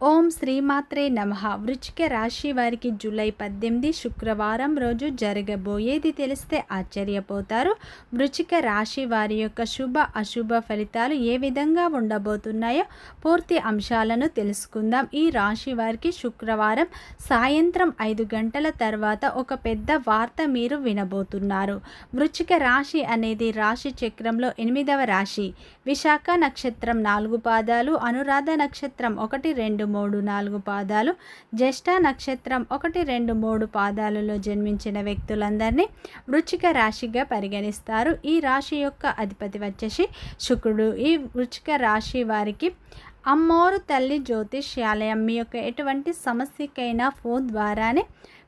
ఓం శ్రీమాత్రే నమ. వృచ్చిక రాశి వారికి జూలై పద్దెనిమిది శుక్రవారం రోజు జరగబోయేది తెలిస్తే ఆశ్చర్యపోతారు. వృచ్చిక రాశి వారి యొక్క శుభ అశుభ ఫలితాలు ఏ విధంగా ఉండబోతున్నాయో పూర్తి అంశాలను తెలుసుకుందాం. ఈ రాశి వారికి శుక్రవారం సాయంత్రం ఐదు గంటల తర్వాత ఒక పెద్ద వార్త మీరు వినబోతున్నారు. వృచ్చిక రాశి అనేది రాశి చక్రంలో ఎనిమిదవ రాశి. విశాఖ నక్షత్రం నాలుగు పాదాలు అనురాధ నక్షత్రం ఒకటి రెండు మూడు నాలుగు పాదాలు జ్యేష్ఠ నక్షత్రం ఒకటి రెండు మూడు పాదాలలో జన్మించిన వ్యక్తులందరినీ వృచ్చిక రాశిగా పరిగణిస్తారు. ఈ రాశి యొక్క అధిపతి వచ్చేసి శుక్రుడు. ఈ వృచ్చిక రాశి వారికి అమ్మోరు తల్లి జ్యోతిష్యాలయం మీ యొక్క ఎటువంటి సమస్యకైనా ఫోన్ ద్వారానే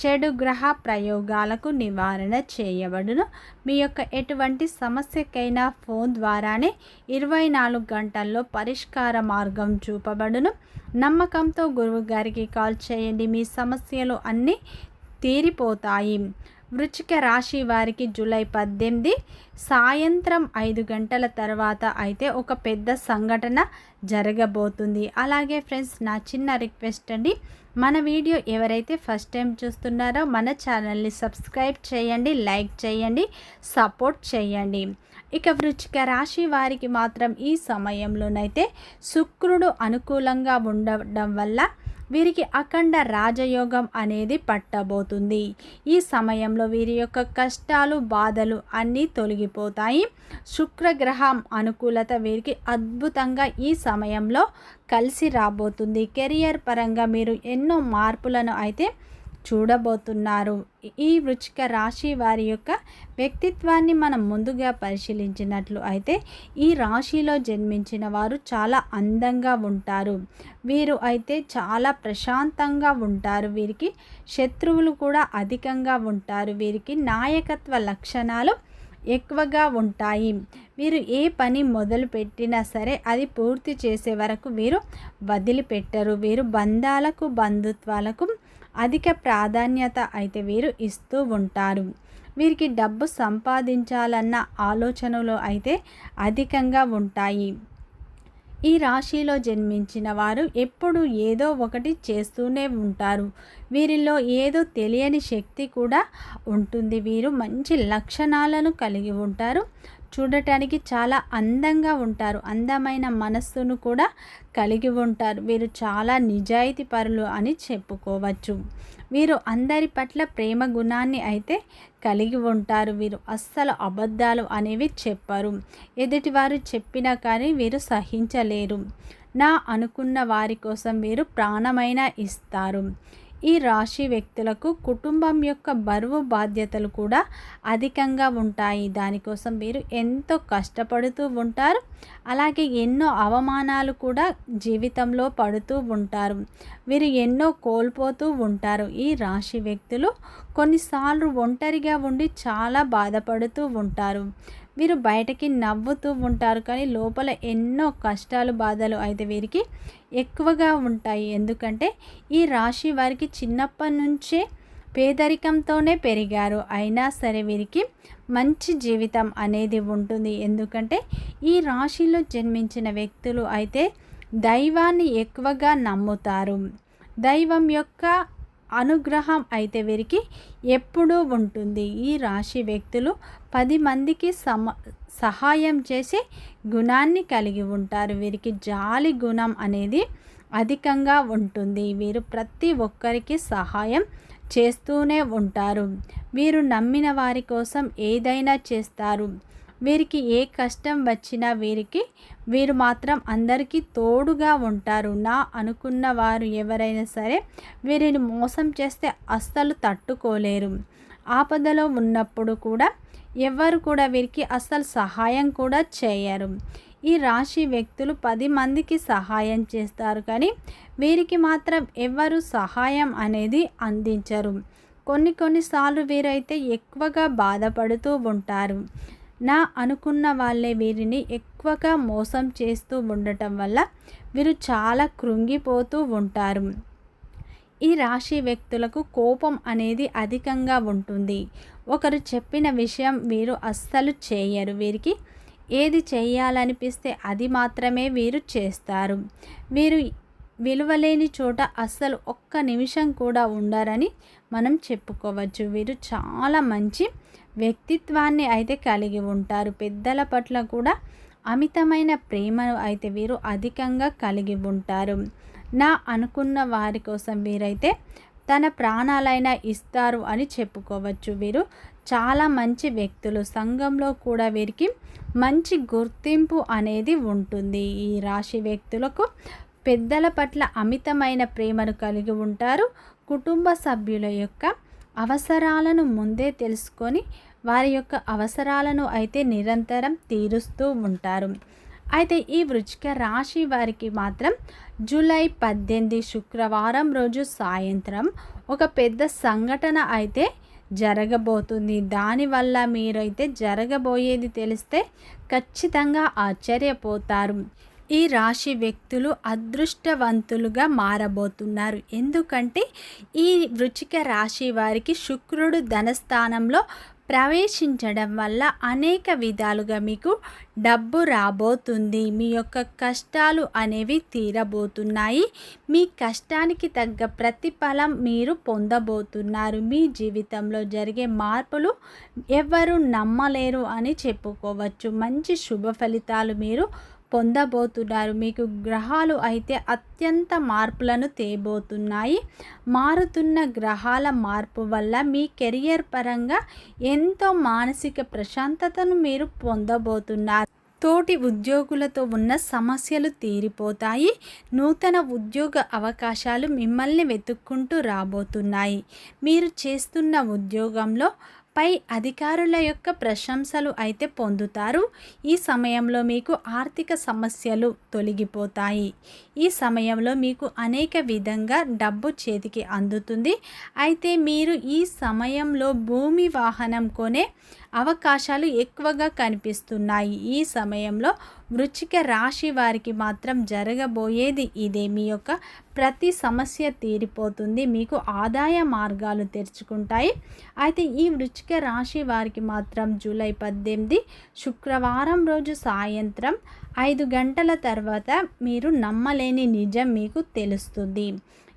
చెడు గ్రహ ప్రయోగాలకు నివారణ చేయబడును. మీ యొక్క ఎటువంటి సమస్యకైనా ఫోన్ ద్వారానే ఇరవై నాలుగు గంటల్లో పరిష్కార మార్గం చూపబడును. నమ్మకంతో గురువు గారికి కాల్ చేయండి. మీ సమస్యలు అన్నీ తీరిపోతాయి. వృచ్చిక రాశి వారికి జూలై పద్దెనిమిది సాయంత్రం ఐదు గంటల తర్వాత అయితే ఒక పెద్ద సంఘటన జరగబోతుంది. అలాగే ఫ్రెండ్స్ నా చిన్న రిక్వెస్ట్ అండి మన వీడియో ఎవరైతే ఫస్ట్ టైం చూస్తున్నారో మన ఛానల్ని సబ్స్క్రైబ్ చేయండి లైక్ చేయండి సపోర్ట్ చేయండి. ఇక వృచ్చిక రాశి వారికి మాత్రం ఈ సమయంలోనైతే శుక్రుడు అనుకూలంగా ఉండడం వల్ల వీరికి అఖండ రాజయోగం అనేది పట్టబోతుంది. ఈ సమయంలో వీరి యొక్క కష్టాలు బాధలు అన్నీ తొలగిపోతాయి. శుక్రగ్రహం అనుకూలత వీరికి అద్భుతంగా ఈ సమయంలో కలిసి రాబోతుంది. కెరియర్ పరంగా మీరు ఎన్నో మార్పులను అయితే చూడబోతున్నారు. ఈ వృచ్చిక రాశి వారి యొక్క వ్యక్తిత్వాన్ని మనం ముందుగా పరిశీలించినట్లు అయితే ఈ రాశిలో జన్మించిన వారు చాలా అందంగా ఉంటారు. వీరు అయితే చాలా ప్రశాంతంగా ఉంటారు. వీరికి శత్రువులు కూడా అధికంగా ఉంటారు. వీరికి నాయకత్వ లక్షణాలు ఎక్కువగా ఉంటాయి. వీరు ఏ పని మొదలు పెట్టినా సరే అది పూర్తి చేసే వరకు వీరు వదిలిపెట్టరు. వీరు బంధాలకు బంధుత్వాలకు అధిక ప్రాధాన్యత అయితే వీరు ఇస్తూ ఉంటారు. వీరికి డబ్బు సంపాదించాలన్న ఆలోచనలు అయితే అధికంగా ఉంటాయి. ఈ రాశిలో జన్మించిన వారు ఎప్పుడు ఏదో ఒకటి చేస్తూనే ఉంటారు. వీరిలో ఏదో తెలియని శక్తి కూడా ఉంటుంది. వీరు మంచి లక్షణాలను కలిగి ఉంటారు. చూడటానికి చాలా అందంగా ఉంటారు. అందమైన మనస్సును కూడా కలిగి ఉంటారు. వీరు చాలా నిజాయితీ పరులు అని చెప్పుకోవచ్చు. వీరు అందరి పట్ల ప్రేమ గుణాన్ని అయితే కలిగి ఉంటారు. వీరు అస్సలు అబద్ధాలు అనేవి చెప్పరు. ఎదుటివారు చెప్పినా కానీ వీరు సహించలేరు. నా అనుకున్న వారి కోసం వీరు ప్రాణమైన ఇస్తారు. ఈ రాశి వ్యక్తులకు కుటుంబం యొక్క బరువు బాధ్యతలు కూడా అధికంగా ఉంటాయి. దానికోసం మీరు ఎంతో కష్టపడుతూ ఉంటారు. అలాగే ఎన్నో అవమానాలు కూడా జీవితంలో పడుతూ ఉంటారు. వీరు ఎన్నో కోల్పోతూ ఉంటారు. ఈ రాశి వ్యక్తులు కొన్నిసార్లు ఒంటరిగా ఉండి చాలా బాధపడుతూ ఉంటారు. వీరు బయటకి నవ్వుతూ ఉంటారు. కానీ లోపల ఎన్నో కష్టాలు బాధలు అయితే వీరికి ఎక్కువగా ఉంటాయి. ఎందుకంటే ఈ రాశి వారికి చిన్నప్పటి నుంచే పేదరికంతోనే పెరిగారు. అయినా సరే వీరికి మంచి జీవితం అనేది ఉంటుంది. ఎందుకంటే ఈ రాశిలో జన్మించిన వ్యక్తులు అయితే దైవాన్ని ఎక్కువగా నమ్ముతారు. దైవం యొక్క అనుగ్రహం అయితే వీరికి ఎప్పుడూ ఉంటుంది. ఈ రాశి వ్యక్తులు పది మందికి సమ సహాయం చేసే గుణాన్ని కలిగి ఉంటారు. వీరికి జాలి గుణం అనేది అధికంగా ఉంటుంది. వీరు ప్రతి ఒక్కరికి సహాయం చేస్తూనే ఉంటారు. వీరు నమ్మిన వారి కోసం ఏదైనా చేస్తారు. వీరికి ఏ కష్టం వచ్చినా వీరికి వీరు మాత్రం అందరికీ తోడుగా ఉంటారు. నా అనుకున్న వారు ఎవరైనా సరే వీరిని మోసం చేస్తే అస్సలు తట్టుకోలేరు. ఆపదలో ఉన్నప్పుడు కూడా ఎవరు కూడా వీరికి అస్సలు సహాయం కూడా చేయరు. ఈ రాశి వ్యక్తులు పది మందికి సహాయం చేస్తారు. కానీ వీరికి మాత్రం ఎవరు సహాయం అనేది అందించరు. కొన్ని కొన్నిసార్లు వీరైతే ఎక్కువగా బాధపడుతూ ఉంటారు. నా అనుకున్న వాళ్ళే వీరిని ఎక్కువగా మోసం చేస్తూ ఉండటం వల్ల వీరు చాలా కృంగిపోతూ ఉంటారు. ఈ రాశి వ్యక్తులకు కోపం అనేది అధికంగా ఉంటుంది. ఒకరు చెప్పిన విషయం వీరు అస్సలు చేయరు. వీరికి ఏది చేయాలనిపిస్తే అది మాత్రమే వీరు చేస్తారు. వీరు విలువలేని చోట అస్సలు ఒక్క నిమిషం కూడా ఉండరని మనం చెప్పుకోవచ్చు. వీరు చాలా మంచి వ్యక్తిత్వాన్ని అయితే కలిగి ఉంటారు. పెద్దల పట్ల కూడా అమితమైన ప్రేమను అయితే వీరు అధికంగా కలిగి ఉంటారు. నా అనుకున్న వారి కోసం వీరైతే తన ప్రాణాలైనా ఇస్తారు అని చెప్పుకోవచ్చు. వీరు చాలా మంచి వ్యక్తులు. సంఘంలో కూడా వీరికి మంచి గుర్తింపు అనేది ఉంటుంది. ఈ రాశి వ్యక్తులకు పెద్దల పట్ల అమితమైన ప్రేమను కలిగి ఉంటారు కుటుంబ సభ్యుల యొక్క అవసరాలను ముందే తెలుసుకొని వారి యొక్క అవసరాలను అయితే నిరంతరం తీరుస్తూ ఉంటారు. అయితే ఈ వృచ్చిక రాశి వారికి మాత్రం జూలై పద్దెనిమిది శుక్రవారం రోజు సాయంత్రం ఒక పెద్ద సంఘటన అయితే జరగబోతుంది. దానివల్ల మీరైతే జరగబోయేది తెలిస్తే ఖచ్చితంగా ఆశ్చర్యపోతారు. ఈ రాశి వ్యక్తులు అదృష్టవంతులుగా మారబోతున్నారు. ఎందుకంటే ఈ వృచిక రాశి వారికి శుక్రుడు ధనస్థానంలో ప్రవేశించడం వల్ల అనేక విధాలుగా మీకు డబ్బు రాబోతుంది. మీ యొక్క కష్టాలు అనేవి తీరబోతున్నాయి. మీ కష్టానికి తగ్గ ప్రతిఫలం మీరు పొందబోతున్నారు. మీ జీవితంలో జరిగే మార్పులు ఎవరు నమ్మలేరు అని చెప్పుకోవచ్చు. మంచి శుభ ఫలితాలు మీరు పొందబోతున్నారు. మీకు గ్రహాలు అయితే అత్యంత మార్పులను తేబోతున్నాయి. మారుతున్న గ్రహాల మార్పు వల్ల మీ కెరియర్ పరంగా ఎంతో మానసిక ప్రశాంతతను మీరు పొందబోతున్నారు. తోటి ఉద్యోగులతో ఉన్న సమస్యలు తీరిపోతాయి. నూతన ఉద్యోగ అవకాశాలు మిమ్మల్ని వెతుక్కుంటూ రాబోతున్నాయి. మీరు చేస్తున్న ఉద్యోగంలో పై అధికారుల యొక్క ప్రశంసలు అయితే పొందుతారు. ఈ సమయంలో మీకు ఆర్థిక సమస్యలు తొలగిపోతాయి. ఈ సమయంలో మీకు అనేక విధంగా డబ్బు చేతికి అందుతుంది. అయితే మీరు ఈ సమయంలో భూమి వాహనం కొనే అవకాశాలు ఎక్కువగా కనిపిస్తున్నాయి. ఈ సమయంలో వృచ్చిక రాశి వారికి మాత్రం జరగబోయేది ఇదే. మీ యొక్క ప్రతి సమస్య తీరిపోతుంది. మీకు ఆదాయ మార్గాలు తెరుచుకుంటాయి. అయితే ఈ వృచ్చిక రాశి వారికి మాత్రం జూలై పద్దెనిమిది శుక్రవారం రోజు సాయంత్రం ఐదు గంటల తర్వాత మీరు నమ్మలేని నిజం మీకు తెలుస్తుంది.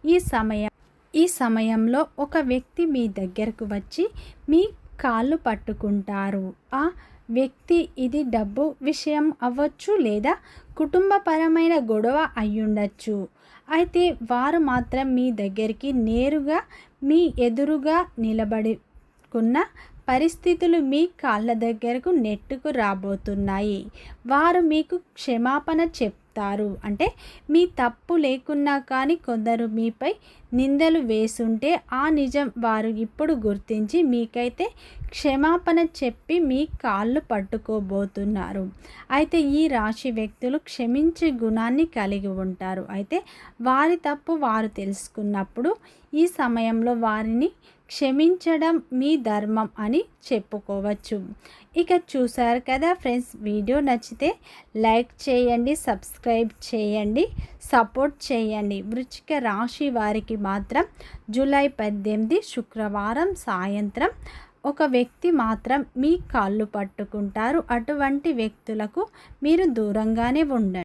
ఈ సమయం ఈ సమయంలో ఒక వ్యక్తి మీ దగ్గరకు వచ్చి మీ కాళ్ళు పట్టుకుంటారు. ఆ వ్యక్తి ఇది డబ్బు విషయం అవ్వచ్చు లేదా కుటుంబపరమైన గొడవ అయ్యుండొచ్చు. అయితే వారు మాత్రం మీ దగ్గరికి నేరుగా మీ ఎదురుగా నిలబడుకున్న పరిస్థితులు మీ కాళ్ళ దగ్గరకు నెట్టుకు రాబోతున్నాయి. వారు మీకు క్షమాపణ చెప్తారు. అంటే మీ తప్పు లేకున్నా కానీ కొందరు మీపై నిందలు వేసుంటే ఆ నిజం వారు ఇప్పుడు గుర్తించి మీకైతే క్షమాపణ చెప్పి మీ కాళ్ళు పట్టుకోబోతున్నారు. అయితే ఈ రాశి వ్యక్తులు క్షమించే గుణాన్ని కలిగి ఉంటారు. అయితే వారి తప్పు వారు తెలుసుకున్నప్పుడు ఈ సమయంలో వారిని క్షమించడం మీ ధర్మం అని చెప్పుకోవచ్చు. ఇక చూసారు కదా ఫ్రెండ్స్ వీడియో నచ్చితే లైక్ చేయండి సబ్స్క్రైబ్ చేయండి సపోర్ట్ చేయండి. వృచ్చిక రాశి వారికి మాత్రం జూలై పద్దెనిమిది శుక్రవారం సాయంత్రం ఒక వ్యక్తి మాత్రం మీ కాళ్ళు పట్టుకుంటారు. అటువంటి వ్యక్తులకు మీరు దూరంగానే ఉండండి.